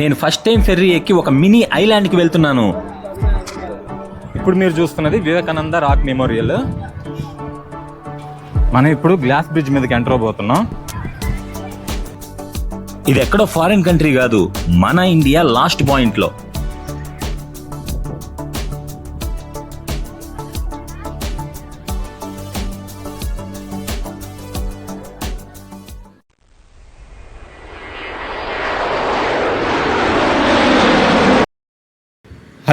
నేను first time ferry ఎక్కి ఒక మినీ ఐలాండ్కి వెళ్తున్నాను. ఇప్పుడు మీరు చూస్తున్నది వివేకానంద రాక్ మెమోరియల్ మనం ఇప్పుడు గ్లాస్ బ్రిడ్జ్ మీదకి ఎంటర్ అవబోతున్నాం. ఇది ఎక్కడో ఫారిన్ కంట్రీ కాదు మన ఇండియా లాస్ట్ పాయింట్లో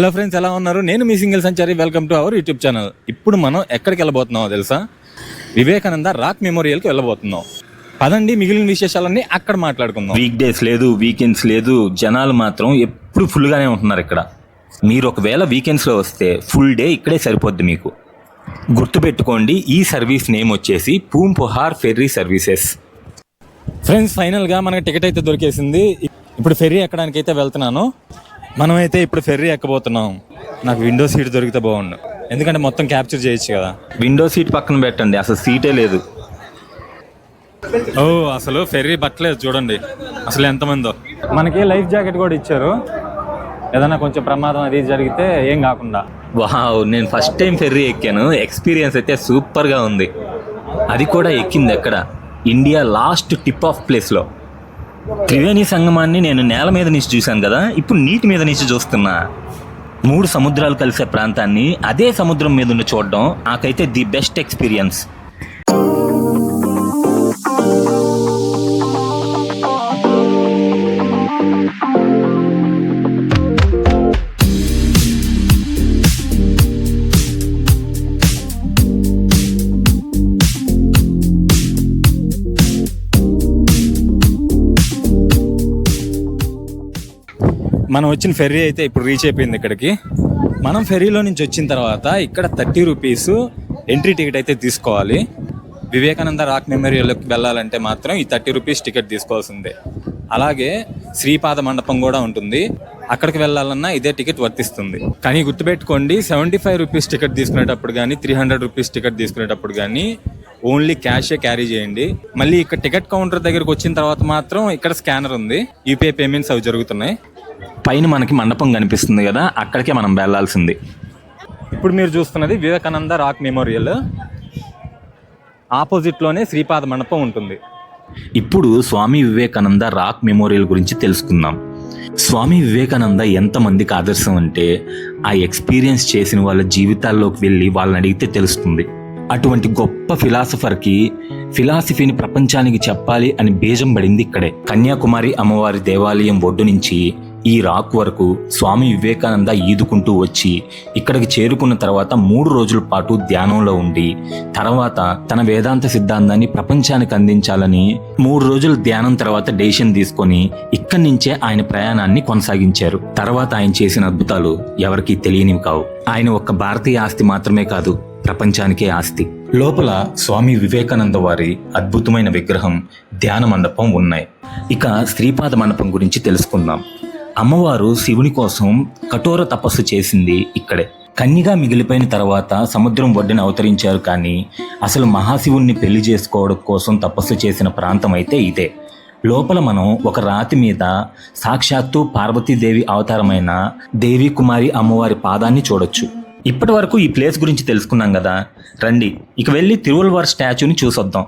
హలో ఫ్రెండ్స్ ఎలా ఉన్నారు? నేను మీ single Sanchari welcome to our YouTube channel ఇప్పుడు మనం ఎక్కడికి వెళ్ళబోతున్నామో తెలుసా? వివేకానంద రాక్ మెమోరియల్కి వెళ్ళబోతున్నాం. పదండి మిగిలిన విశేషాలన్నీ అక్కడ మాట్లాడుకుందాం. వీక్ డేస్ లేదు వీకెండ్స్ లేదు జనాలు మాత్రం ఎప్పుడు ఫుల్గానే ఉంటున్నారు ఇక్కడ. మీరు ఒకవేళ వీకెండ్స్లో వస్తే ఫుల్ డే ఇక్కడే సరిపోద్ది మీకు. గుర్తుపెట్టుకోండి ఈ సర్వీస్ నేమ్ వచ్చేసి Poom Puhar ferry services friends ఫైనల్గా మనకి టికెట్ అయితే దొరికేసింది. ఇప్పుడు ఫెర్రీ ఎక్కడానికి అయితే వెళ్తున్నాను మనమైతే ఇప్పుడు ఫెర్రీ ఎక్కబోతున్నాం. నాకు విండో సీట్ దొరికితే బాగుండు. ఎందుకంటే మొత్తం క్యాప్చర్ చేయొచ్చు కదా. విండో సీట్ పక్కన పెట్టండి అసలు సీటే లేదు. ఓ అసలు ఫెర్రీ పట్టలేదు చూడండి. అసలు ఎంతమందో. మనకి లైఫ్ జాకెట్ కూడా ఇచ్చారు. ఏదైనా కొంచెం ప్రమాదం అది జరిగితే ఏం కాకుండా. వావ్ నేను ఫస్ట్ టైం ఫెర్రీ ఎక్కాను. ఎక్స్పీరియన్స్ అయితే సూపర్గా ఉంది. అది కూడా ఎక్కింది ఎక్కడ? ఇండియా లాస్ట్ టిప్ ఆఫ్ ప్లేస్లో. త్రివేణి సంగమాన్ని నేను నేల మీద నుంచి చూశాను కదా ఇప్పుడు నీటి మీద నుంచి చూస్తున్నా. మూడు సముద్రాలు కలిసే ప్రాంతాన్ని అదే సముద్రం మీద ఉండి చూడడం నాకైతే ది బెస్ట్ ఎక్స్పీరియన్స్. మనం వచ్చిన ఫెర్రీ అయితే ఇప్పుడు రీచ్ అయిపోయింది ఇక్కడికి. మనం ఫెర్రీలో నుంచి వచ్చిన తర్వాత ఇక్కడ థర్టీ రూపీస్ ఎంట్రీ టికెట్ అయితే తీసుకోవాలి. వివేకానంద రాక్ మెమోరియల్కి వెళ్ళాలంటే మాత్రం ఈ థర్టీ రూపీస్ టికెట్ తీసుకోవాల్సిందే. అలాగే శ్రీపాద మండపం కూడా ఉంటుంది. అక్కడికి వెళ్ళాలన్నా ఇదే టికెట్ వర్తిస్తుంది. కానీ గుర్తుపెట్టుకోండి సెవెంటీ ఫైవ్ రూపీస్ టికెట్ తీసుకునేటప్పుడు కానీ త్రీ హండ్రెడ్ రూపీస్ టికెట్ తీసుకునేటప్పుడు కానీ ఓన్లీ క్యాషే క్యారీ చేయండి. మళ్ళీ ఇక్కడ టికెట్ కౌంటర్ దగ్గరకు వచ్చిన తర్వాత మాత్రం ఇక్కడ స్కానర్ ఉంది. యూపీఐ పేమెంట్స్ అవి జరుగుతున్నాయి. పైన మనకి మండపం కనిపిస్తుంది కదా అక్కడికే మనం వెళ్ళాల్సింది. ఇప్పుడు మీరు చూస్తున్నది వివేకానంద రాక్ మెమోరియల్. ఆపోజిట్లోనే శ్రీపాద మండపం ఉంటుంది. ఇప్పుడు స్వామి వివేకానంద రాక్ మెమోరియల్ గురించి తెలుసుకుందాం. స్వామి వివేకానంద ఎంతమందికి ఆదర్శం అంటే ఆ ఎక్స్పీరియన్స్ చేసిన వాళ్ళ జీవితాల్లోకి వెళ్ళి వాళ్ళని అడిగితే తెలుస్తుంది. అటువంటి గొప్ప ఫిలాసఫర్కి ఫిలాసఫీని ప్రపంచానికి చెప్పాలి అని బీజం పడింది ఇక్కడే. కన్యాకుమారి అమ్మవారి దేవాలయం ఒడ్డు నుంచి ఈ రాక్ వరకు స్వామి వివేకానంద ఈదుకుంటూ వచ్చి ఇక్కడికి చేరుకున్న తర్వాత మూడు రోజుల పాటు ధ్యానంలో ఉండి తర్వాత తన వేదాంత సిద్ధాంతాన్ని ప్రపంచానికి అందించాలని మూడు రోజులు ధ్యానం తర్వాత డెసిషన్ తీసుకొని ఇక్కడి నుంచే ఆయన ప్రయాణాన్ని కొనసాగించారు. తర్వాత ఆయన చేసిన అద్భుతాలు ఎవరికీ తెలియనివి కావు. ఆయన ఒక్క భారతీయ ఆస్తి మాత్రమే కాదు ప్రపంచానికే ఆస్తి. లోపల స్వామి వివేకానంద వారి అద్భుతమైన విగ్రహం ధ్యాన మండపం ఉన్నాయి. ఇక శ్రీపాద మండపం గురించి తెలుసుకుందాం. అమ్మవారు శివుని కోసం కఠోర తపస్సు చేసింది ఇక్కడే. కన్యగా మిగిలిపోయిన తర్వాత సముద్రం ఒడ్డున అవతరించారు కానీ అసలు మహాశివుణ్ణి పెళ్ళి చేసుకోవడం కోసం తపస్సు చేసిన ప్రాంతం అయితే ఇదే. లోపల మనం ఒక రాతి మీద సాక్షాత్తు పార్వతీదేవి అవతారమైన దేవి కుమారి అమ్మవారి పాదాన్ని చూడొచ్చు. ఇప్పటి వరకు ఈ ప్లేస్ గురించి తెలుసుకున్నాం కదా. రండి ఇక వెళ్ళి తిరువల్వార్ స్టాచ్యూని చూసొద్దాం.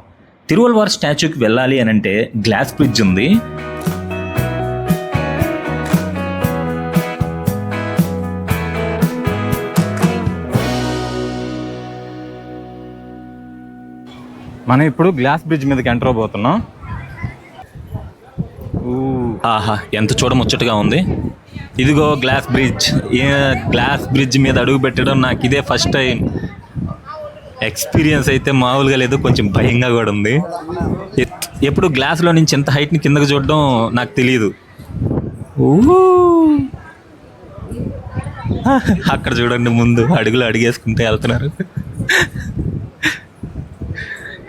తిరువల్వార్ స్టాచ్యూకి వెళ్ళాలి అని అంటే గ్లాస్ బ్రిడ్జ్ ఉంది. మనం ఇప్పుడు గ్లాస్ బ్రిడ్జ్ మీదకి ఎంటర్ అవబోతున్నాం. ఊ, ఆహా ఎంత చూడముచ్చటగా ఉంది. ఇదిగో గ్లాస్ బ్రిడ్జ్. ఏ గ్లాస్ బ్రిడ్జ్ మీద అడుగు పెట్టడం నాకు ఇదే ఫస్ట్ టైం. ఎక్స్పీరియన్స్ అయితే మామూలుగా లేదు కొంచెం భయంగా కూడా ఉంది. ఎత్- ఎప్పుడు గ్లాస్లో నుంచి ఎంత హైట్ని కిందకు చూడడం నాకు తెలియదు అక్కడ చూడండి ముందు అడుగులు అడిగేసుకుంటే వెళ్తున్నారు.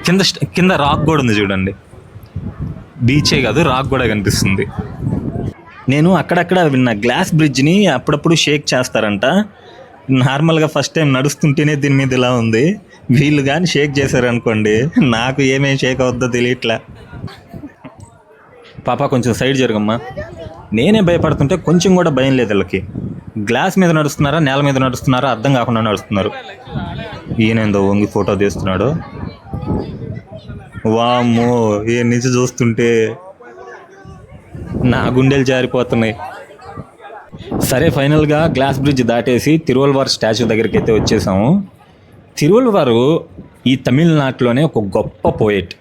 కింద కింద రాక్ కూడా ఉంది చూడండి. బీచే కాదు రాక్ కూడా కనిపిస్తుంది. నేను అక్కడక్కడ విన్న గ్లాస్ బ్రిడ్జ్ని అప్పుడప్పుడు షేక్ చేస్తారంట. నార్మల్గా ఫస్ట్ టైం నడుస్తుంటేనే దీని మీద ఇలా ఉంది. వీళ్ళు కానీ షేక్ చేశారనుకోండి నాకు ఏమేం షేక్ అవుద్దో తెలియట్లా. పాప కొంచెం సైడ్ జరగమ్మా. నేనే భయపడుతుంటే కొంచెం కూడా భయం లేదు వీళ్ళకి. గ్లాస్ మీద నడుస్తున్నారా నేల మీద నడుస్తున్నారా అర్థం కాకుండా నడుస్తున్నారు. ఈయనేందో వంగి ఫోటో తీస్తున్నాడు. వామ్మో ఏ నుంచి చూస్తుంటే నా గుండెలు జారిపోతున్నాయి. సరే ఫైనల్గా గ్లాస్ బ్రిడ్జ్ దాటేసి తిరువల్వార్ స్టాచ్యూ దగ్గరికి అయితే వచ్చేసాము. తిరువల్వారు ఈ తమిళనాడులోనే ఒక గొప్ప పోయెట్.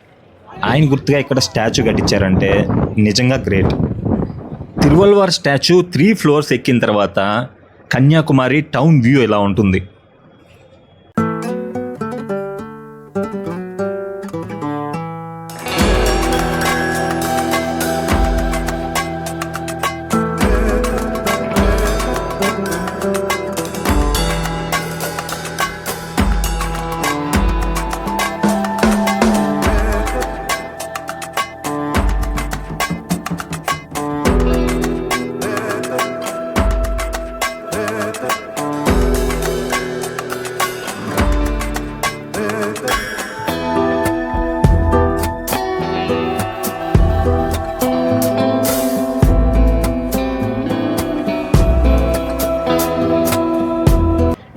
ఆయన గుర్తుగా ఇక్కడ స్టాచ్యూ కట్టించారంటే నిజంగా great. Thiruvalluvar statue three floors ఎక్కిన తర్వాత కన్యాకుమారి టౌన్ వ్యూ ఇలా ఉంటుంది?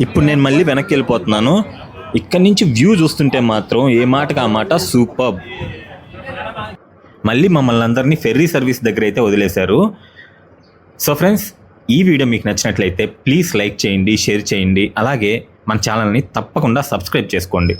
ఇప్పుడు నేను మళ్ళీ వెనక్కి వెళ్ళిపోతున్నాను. ఇక్కడి నుంచి వ్యూ చూస్తుంటే మాత్రం ఏ మాటకు ఆ మాట సూపర్. మళ్ళీ మమ్మల్ని అందరినీ ఫెర్రీ సర్వీస్ దగ్గర అయితే వదిలేశారు. సో ఫ్రెండ్స్ ఈ వీడియో మీకు నచ్చినట్లయితే ప్లీజ్ లైక్ చేయండి షేర్ చేయండి. అలాగే మన ఛానల్ని తప్పకుండా సబ్స్క్రైబ్ చేసుకోండి.